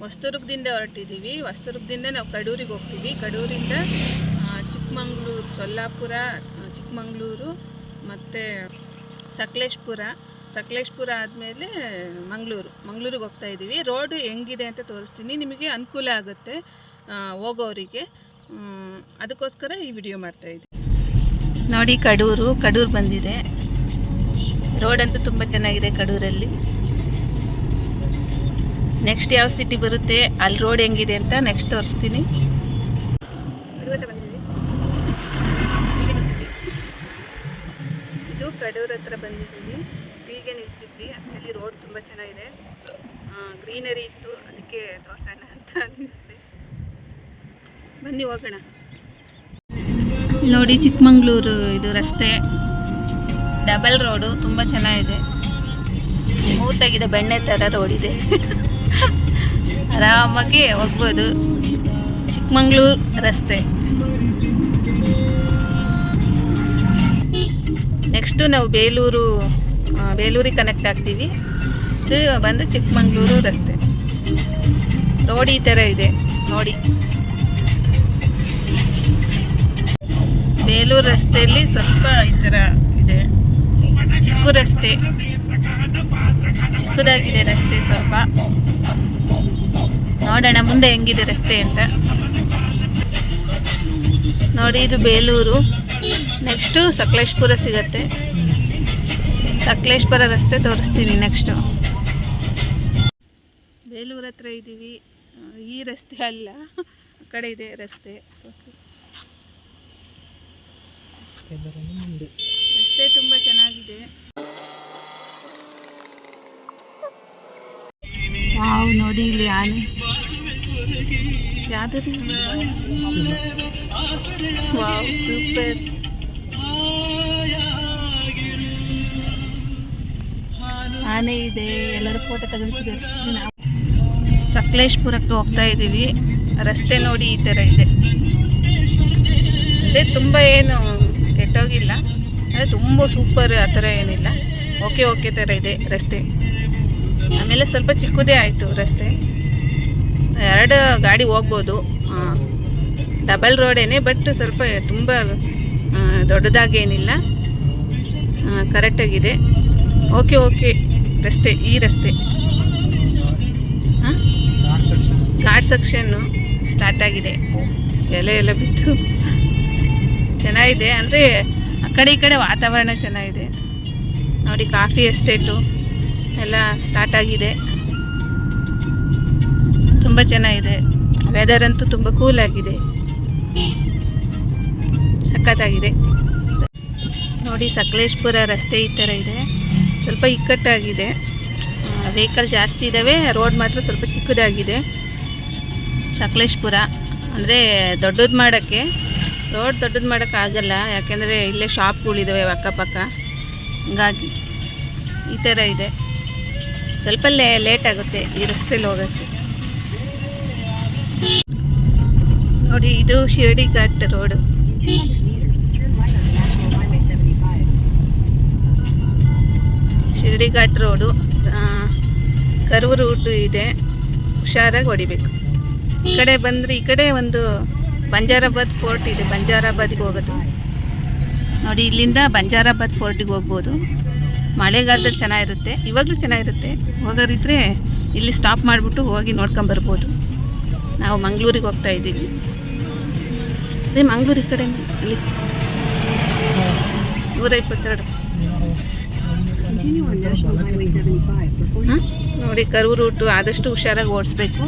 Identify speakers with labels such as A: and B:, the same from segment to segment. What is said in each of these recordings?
A: ಹೊಸದುರ್ಗದಿಂದ ಹೊರಟಿದ್ದೀವಿ. ಹೊಸದುರ್ಗದಿಂದ ನಾವು ಕಡೂರಿಗೆ ಹೋಗ್ತೀವಿ. ಕಡೂರಿಂದ ಚಿಕ್ಕಮಂಗ್ಳೂರು, ಸೊಲ್ಲಾಪುರ ಚಿಕ್ಕಮಂಗ್ಳೂರು ಮತ್ತು ಸಕಲೇಶ್ಪುರ. ಸಕಲೇಶ್ಪುರ ಆದಮೇಲೆ ಮಂಗಳೂರು. ಮಂಗಳೂರಿಗೆ ಹೋಗ್ತಾ ಇದ್ದೀವಿ. ರೋಡು ಹೆಂಗಿದೆ ಅಂತ ತೋರಿಸ್ತೀನಿ. ನಿಮಗೆ ಅನುಕೂಲ ಆಗುತ್ತೆ ಹೋಗೋರಿಗೆ. ಅದಕ್ಕೋಸ್ಕರ ಈ ವಿಡಿಯೋ ಮಾಡ್ತಾ ಇದ್ದೀವಿ. ನೋಡಿ, ಕಡೂರು ಕಡೂರು ಬಂದಿದೆ. ರೋಡ್ ಅಂತೂ ತುಂಬ ಚೆನ್ನಾಗಿದೆ ಕಡೂರಲ್ಲಿ. ನೆಕ್ಸ್ಟ್ ಯಾವ ಸಿಟಿ ಬರುತ್ತೆ ಅಲ್ಲಿ ರೋಡ್ ಹೆಂಗಿದೆ ಅಂತ ನೆಕ್ಸ್ಟ್ ತೋರಿಸ್ತೀನಿ. ಇದು ಕಡೂರ್ ಹತ್ರ ಬಂದಿದ್ದೀವಿ. ಟೀಗೆ ನಿಲ್ಸಿದ್ವಿ. ಆ್ಯಕ್ಚುಲಿ ರೋಡ್ ತುಂಬ ಚೆನ್ನಾಗಿದೆ. ಗ್ರೀನರಿ ಇತ್ತು. ಅದಕ್ಕೆ ತೋರ್ಸೋಣ ಅಂತ ಅನ್ನಿಸ್ತೆ ಬನ್ನಿ ಹೋಗೋಣ. ನೋಡಿ ಚಿಕ್ಕಮಂಗ್ಳೂರು ಇದು ರಸ್ತೆ. ಡಬಲ್ ರೋಡು ತುಂಬ ಚೆನ್ನಾಗಿದೆ. ಮೂತಾಗಿದೆ ಬೆಣ್ಣೆ ಥರ ರೋಡಿದೆ ಇದೆ. ಆರಾಮಾಗಿ ಹೋಗ್ಬೋದು. ಚಿಕ್ಕಮಂಗ್ಳೂರು ರಸ್ತೆ. ನೆಕ್ಸ್ಟು ನಾವು ಬೇಲೂರು ಬೇಲೂರಿಗೆ ಕನೆಕ್ಟ್ ಆಗ್ತೀವಿ. ಇದು ಬಂದು ಚಿಕ್ಕಮಂಗ್ಳೂರು ರಸ್ತೆ. ರೋಡ್ ಈ ಥರ ಇದೆ, ನೋಡಿ. ಬೇಲೂರು ರಸ್ತೆಯಲ್ಲಿ ಸ್ವಲ್ಪ ಈ ಥರ ಇದೆ. ಚಿಕ್ಕ ರಸ್ತೆ. ಚಿಕ್ಕದಾಗಿದೆ ರಸ್ತೆ ಸ್ವಲ್ಪ. ನೋಡೋಣ, ಮುಂದೆ ಹೆಂಗಿದೆ ರಸ್ತೆ ಅಂತ. ನೋಡಿ, ಇದು ಬೇಲೂರು. ನೆಕ್ಸ್ಟು ಸಕಲೇಶ್ಪುರ ಸಿಗತ್ತೆ. ಸಕಲೇಶ್ಪುರ ರಸ್ತೆ ತೋರಿಸ್ತೀನಿ ನೆಕ್ಸ್ಟು ಬೇಲೂರು ಹತ್ರ ಇದ್ದೀವಿ ಈ ರಸ್ತೆ ಅಲ್ಲ, ಆ ಕಡೆ ಇದೆ ರಸ್ತೆ. ರಸ್ತೆ ತುಂಬ ಚೆನ್ನಾಗಿದೆ. ನೋಡಿ ಇಲ್ಲಿ ಆನೆ. ವಾವ್ ಸೂಪರ್ ಆನೆ ಇದೆ ಎಲ್ಲರೂ ಫೋಟೋ ತಗೊಳ್ತಿದ್ದಾರೆ ಸಕಲೇಶ್ಪುರಕ್ಕೆ ಹೋಗ್ತಾ ಇದ್ದೀವಿ. ರಸ್ತೆ ನೋಡಿ ಈ ಥರ ಇದೆ. ಅದೇ ತುಂಬ ಏನು ಕೆಟ್ಟೋಗಿಲ್ಲ. ಅಂದರೆ ತುಂಬ ಸೂಪರ್ ಆ ಥರ ಏನಿಲ್ಲ. ಓಕೆ ಓಕೆ ಥರ ಇದೆ ರಸ್ತೆ. ಆಮೇಲೆ ಸ್ವಲ್ಪ ಚಿಕ್ಕದೇ ಆಯಿತು ರಸ್ತೆ. ಎರಡು ಗಾಡಿ ಹೋಗ್ಬೋದು. ಡಬಲ್ ರೋಡೇನೆ ಬಟ್ ಸ್ವಲ್ಪ ತುಂಬ ದೊಡ್ಡದಾಗಿ ದೊಡ್ಡದಾಗೇನಿಲ್ಲ. ಕರೆಕ್ಟಾಗಿದೆ ಓಕೆ ಓಕೆ ರಸ್ತೆ, ಈ ರಸ್ತೆ. ಹಾಂ? ಘಾಟ್ ಸೆಕ್ಷನ್ನು ಸ್ಟಾರ್ಟ್ ಆಗಿದೆ. ಎಲೆ ಎಲ್ಲ ಬಿತ್ತು ಚೆನ್ನಾಗಿದೆ. ಅಂದರೆ ಆ ಕಡೆ, ಈ ಕಡೆ ವಾತಾವರಣ ಚೆನ್ನಾಗಿದೆ. ನೋಡಿ ಕಾಫಿ ಎಸ್ಟೇಟು ಎಲ್ಲ ಸ್ಟಾರ್ಟ್ ಆಗಿದೆ. ತುಂಬ ಚೆನ್ನಾಗಿದೆ ವೆದರ್ ಅಂತೂ ತುಂಬ ಕೂಲ್ ಆಗಿದೆ. ಸಖತ್ತಾಗಿದೆ. ನೋಡಿ, ಸಕಲೇಶ್ಪುರ ರಸ್ತೆ ಈ ಥರ ಇದೆ. ಸ್ವಲ್ಪ ಇಕ್ಕಟ್ಟಾಗಿದೆ. ವೆಹಿಕಲ್ ಜಾಸ್ತಿ ಇದ್ದಾವೆ ರೋಡ್ ಮಾತ್ರ ಸ್ವಲ್ಪ ಚಿಕ್ಕದಾಗಿದೆ. ಸಕಲೇಶ್ಪುರ. ಅಂದರೆ ದೊಡ್ಡದು ಮಾಡೋಕ್ಕೆ. ರೋಡ್ ದೊಡ್ಡದು ಮಾಡೋಕ್ಕಾಗಲ್ಲ ಯಾಕೆಂದರೆ ಇಲ್ಲೇ ಶಾಪ್ಗಳಿದ್ದಾವೆ ಅಕ್ಕಪಕ್ಕ. ಹಂಗಾಗಿ ಈ ಥರ ಇದೆ. ಸ್ವಲ್ಪ ಲೇಟ್ ಆಗುತ್ತೆ ಈ ರಸ್ತೆಯಲ್ಲಿ ಹೋಗೋಕ್ಕೆ. ನೋಡಿ, ಇದು Shiradi ghat road. Shiradi ghat road curve route ಇದೆ. ಹುಷಾರಾಗಿ ಹೊಡಿಬೇಕು. ಈ ಕಡೆ ಬಂದರೆ, ಈ ಕಡೆ ಒಂದು ಬಂಜಾರಾಬಾದ್ ಫೋರ್ಟ್ ಇದೆ. ಬಂಜಾರಾಬಾದಿಗೆ ಹೋಗೋದು. ನೋಡಿ, ಇಲ್ಲಿಂದ ಬಂಜಾರಾಬಾದ್ ಫೋರ್ಟಿಗೆ ಹೋಗ್ಬೋದು. ಮಳೆಗಾಲದಲ್ಲಿ ಚೆನ್ನಾಗಿರುತ್ತೆ. ಇವಾಗಲೂ ಚೆನ್ನಾಗಿರುತ್ತೆ. ಹೋಗೋರಿದ್ರೆ ಇಲ್ಲಿ ಸ್ಟಾಪ್ ಮಾಡಿಬಿಟ್ಟು ಹೋಗಿ ನೋಡ್ಕೊಂಬರ್ಬೋದು ನಾವು ಮಂಗಳೂರಿಗೆ ಹೋಗ್ತಾ ಇದ್ದೀವಿ. ಅದೇ ಮಂಗಳೂರು ಈ ಕಡೆ ಅಲ್ಲಿ. ನೂರ ಇಪ್ಪತ್ತೆರಡು ನೋಡಿ ಕರು ರೂಟು ಆದಷ್ಟು ಹುಷಾರಾಗಿ ಓಡಿಸ್ಬೇಕು.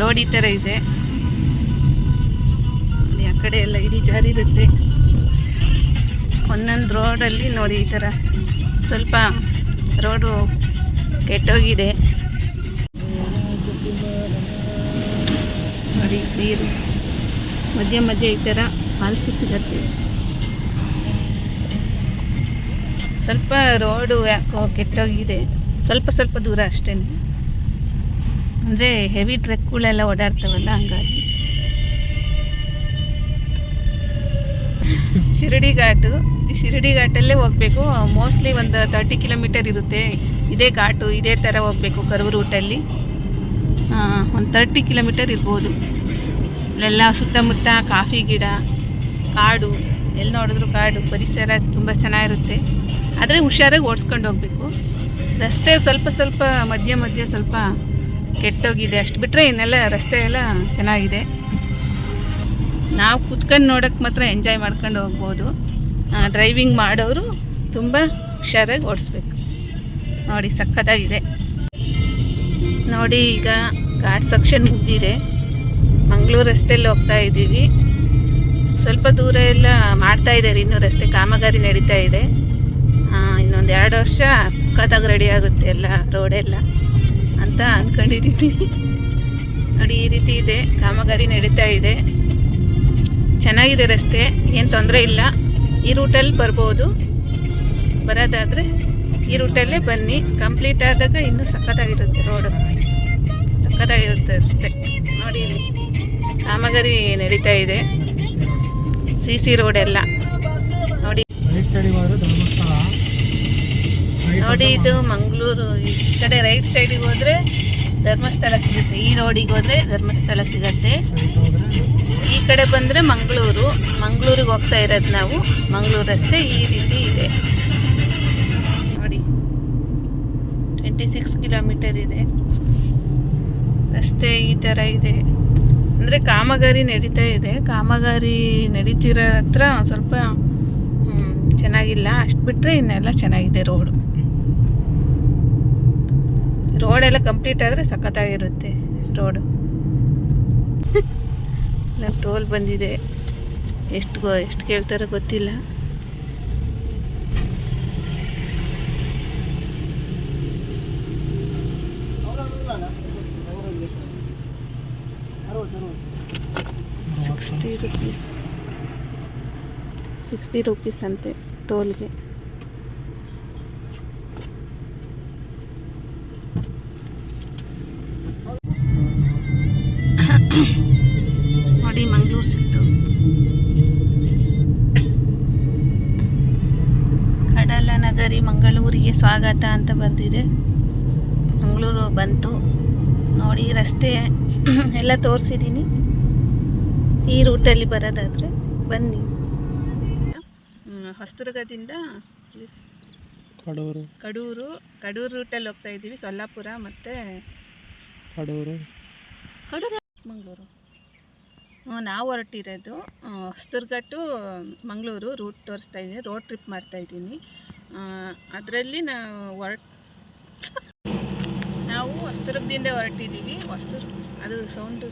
A: ರೋಡ್ ಈ ಥರ ಇದೆ. ಆ ಕಡೆ ಎಲ್ಲ ಇಡೀ ಜಾರಿ ಇರುತ್ತೆ. ಒಂದೊಂದು ರೋಡಲ್ಲಿ ನೋಡಿ ಈ ಥರ ಸ್ವಲ್ಪ ರೋಡು ಕೆಟ್ಟೋಗಿದೆ. ನೋಡಿ ನೀರು. ಮಧ್ಯ ಮಧ್ಯ ಈ ಥರ ಫಾಲ್ಸ್ ಸಿಗತ್ತೆ. ಸ್ವಲ್ಪ ರೋಡು ಯಾಕೋ ಕೆಟ್ಟೋಗಿದೆ. ಸ್ವಲ್ಪ ಸ್ವಲ್ಪ ದೂರ ಅಷ್ಟೇ. ಅಂದರೆ ಹೆವಿ ಟ್ರಕ್ಗಳೆಲ್ಲ ಓಡಾಡ್ತಾವಲ್ಲ ಹಂಗಾಗಿ. ಶಿರಡಿ ಘಾಟು ಶಿರಡಿ ಘಾಟಲ್ಲೇ ಹೋಗಬೇಕು. ಮೋಸ್ಟ್ಲಿ ಒಂದು ತರ್ಟಿ ಕಿಲೋಮೀಟರ್ ಇರುತ್ತೆ. ಇದೇ ಘಾಟು, ಇದೇ ಥರ ಹೋಗಬೇಕು ಕರ್ವ್ ರೂಟಲ್ಲಿ ಒಂದು ತರ್ಟಿ ಕಿಲೋಮೀಟರ್ ಇರ್ಬೋದು. ಅಲ್ಲೆಲ್ಲ ಸುತ್ತಮುತ್ತ ಕಾಫಿ ಗಿಡ, ಕಾಡು ಎಲ್ಲಿ ನೋಡಿದ್ರು ಕಾಡು, ಪರಿಸರ ತುಂಬ ಚೆನ್ನಾಗಿರುತ್ತೆ. ಆದರೆ ಹುಷಾರಾಗಿ ಓಡಿಸ್ಕೊಂಡು ಹೋಗಬೇಕು. ರಸ್ತೆ ಸ್ವಲ್ಪ ಸ್ವಲ್ಪ ಮಧ್ಯ ಮಧ್ಯ ಸ್ವಲ್ಪ ಕೆಟ್ಟೋಗಿದೆ. ಅಷ್ಟು ಬಿಟ್ಟರೆ ಇನ್ನೆಲ್ಲ ರಸ್ತೆ ಎಲ್ಲ ಚೆನ್ನಾಗಿದೆ. ನಾವು ಕುತ್ಕೊಂಡು ನೋಡೋಕ್ಕೆ ಮಾತ್ರ ಎಂಜಾಯ್ ಮಾಡ್ಕೊಂಡು ಹೋಗ್ಬೋದು. ಡ್ರೈವಿಂಗ್ ಮಾಡೋರು ತುಂಬ ಹುಷಾರಾಗಿ ಓಡಿಸ್ಬೇಕು. ನೋಡಿ ಸಖತ್ತಾಗಿದೆ. ನೋಡಿ ಈಗ ಘಾಟ್ ಸೆಕ್ಷನ್ ಮುಗಿದಿದೆ. ಮಂಗಳೂರು ರಸ್ತೆಯಲ್ಲಿ ಹೋಗ್ತಾ ಇದ್ದೀವಿ. ಸ್ವಲ್ಪ ದೂರ ಎಲ್ಲ ಮಾಡ್ತಾ ಇದ್ದಾರೆ. ಇನ್ನೂ ರಸ್ತೆ ಕಾಮಗಾರಿ ನಡೀತಾ ಇದೆ. ಇನ್ನೊಂದು ಎರಡು ವರ್ಷ ಸಖತ್ತಾಗಿ ರೆಡಿ ಆಗುತ್ತೆ ಎಲ್ಲ ರೋಡೆಲ್ಲ ಅಂತ ಅಂದ್ಕೊಂಡಿದ್ದೀನಿ ನೋಡಿ, ಈ ರೀತಿ ಇದೆ. ಕಾಮಗಾರಿ ನಡೀತಾ ಇದೆ. ಚೆನ್ನಾಗಿದೆ ರಸ್ತೆ. ಏನು ತೊಂದರೆ ಇಲ್ಲ. ಈ ರೂಟಲ್ಲಿ ಬರ್ಬೋದು. ಬರೋದಾದರೆ ಈ ರೂಟಲ್ಲೇ ಬನ್ನಿ. ಕಂಪ್ಲೀಟ್ ಆದಾಗ ಇನ್ನೂ ಸಖತ್ತಾಗಿರುತ್ತೆ ರೋಡು ಸಖತ್ತಾಗಿರುತ್ತೆ ರಸ್ತೆ. ಕಾಮಗಾರಿ ನಡೀತಾ ಇದೆ. ಸಿ ಸಿ ಎಲ್ಲ. ನೋಡಿ. ನೋಡಿ ಇದು ಮಂಗಳೂರು. ಈ ಕಡೆ ರೈಟ್ ಸೈಡಿಗೆ ಹೋದರೆ ಧರ್ಮಸ್ಥಳ ಸಿಗುತ್ತೆ. ಈ ರೋಡಿಗೆ ಹೋದರೆ ಧರ್ಮಸ್ಥಳ ಸಿಗತ್ತೆ. ಈ ಕಡೆ ಬಂದರೆ ಮಂಗಳೂರು. ಮಂಗಳೂರಿಗೆ ಹೋಗ್ತಾ ಇರೋದು ನಾವು. ಮಂಗಳೂರು ರಸ್ತೆ ಈ ರೀತಿ ಇದೆ. ನೋಡಿ. ಟ್ವೆಂಟಿ ಸಿಕ್ಸ್ ಕಿಲೋಮೀಟರ್ ಇದೆ. ರಸ್ತೆ ಈ ಥರ ಇದೆ. ಅಂದರೆ ಕಾಮಗಾರಿ ನಡೀತಾ ಇದೆ. ಕಾಮಗಾರಿ ನಡೀತಿರೋ ಹತ್ರ ಸ್ವಲ್ಪ ಚೆನ್ನಾಗಿಲ್ಲ. ಅಷ್ಟು ಬಿಟ್ಟರೆ ಇನ್ನೆಲ್ಲ ಚೆನ್ನಾಗಿದೆ ರೋಡು ರೋಡೆಲ್ಲ ಕಂಪ್ಲೀಟ್ ಆದರೆ ಸಖತ್ತಾಗಿರುತ್ತೆ ರೋಡು ಟೋಲ್ ಬಂದಿದೆ. ಎಷ್ಟು ಎಷ್ಟು ಕೇಳ್ತಾರೋ ಗೊತ್ತಿಲ್ಲ. ಸಿಕ್ಸ್ಟಿ ರುಪೀಸ್ ಸಿಕ್ಸ್ಟಿ ರುಪೀಸ್ ಅಂತೆ ಟೋಲ್ಗೆ ನೋಡಿ, ಮಂಗಳೂರು ಸಿಕ್ತು. ಕಡಲ ನಗರಿ ಮಂಗಳೂರಿಗೆ ಸ್ವಾಗತ ಅಂತ ಬರೆದಿದೆ ಮಂಗಳೂರು ಬಂತು. ನೋಡಿ ರಸ್ತೆ ಎಲ್ಲ ತೋರಿಸಿದ್ದೀನಿ. ಈ ರೂಟಲ್ಲಿ ಬರೋದಾದರೆ ಬನ್ನಿ. ಹೊಸದುರ್ಗದಿಂದ
B: ಕಡೂರು.
A: ಕಡೂರು ಕಡೂರು ರೂಟಲ್ಲಿ ಹೋಗ್ತಾ ಇದ್ದೀವಿ ಸೊಲ್ಲಾಪುರ ಮತ್ತು
B: ಕಡೂರು.
A: ಕಡೂರು ಮಂಗಳೂರು. ನಾವು ಹೊರಟಿರೋದು ಹೊಸದುರ್ಗ ಟು ಮಂಗಳೂರು ರೂಟ್ ತೋರಿಸ್ತಾ ಇದ್ದೀನಿ ರೋಡ್ ಟ್ರಿಪ್ ಮಾಡ್ತಾ ಇದ್ದೀನಿ. ಅದರಲ್ಲಿ ನಾವು ಹೊರಟ್ ನಾವು ಹೊಸದುರ್ಗದಿಂದ ಹೊರಟಿದ್ದೀವಿ. ಹೊಸದುರ್ಗ ಅದು ಸೌಂಡು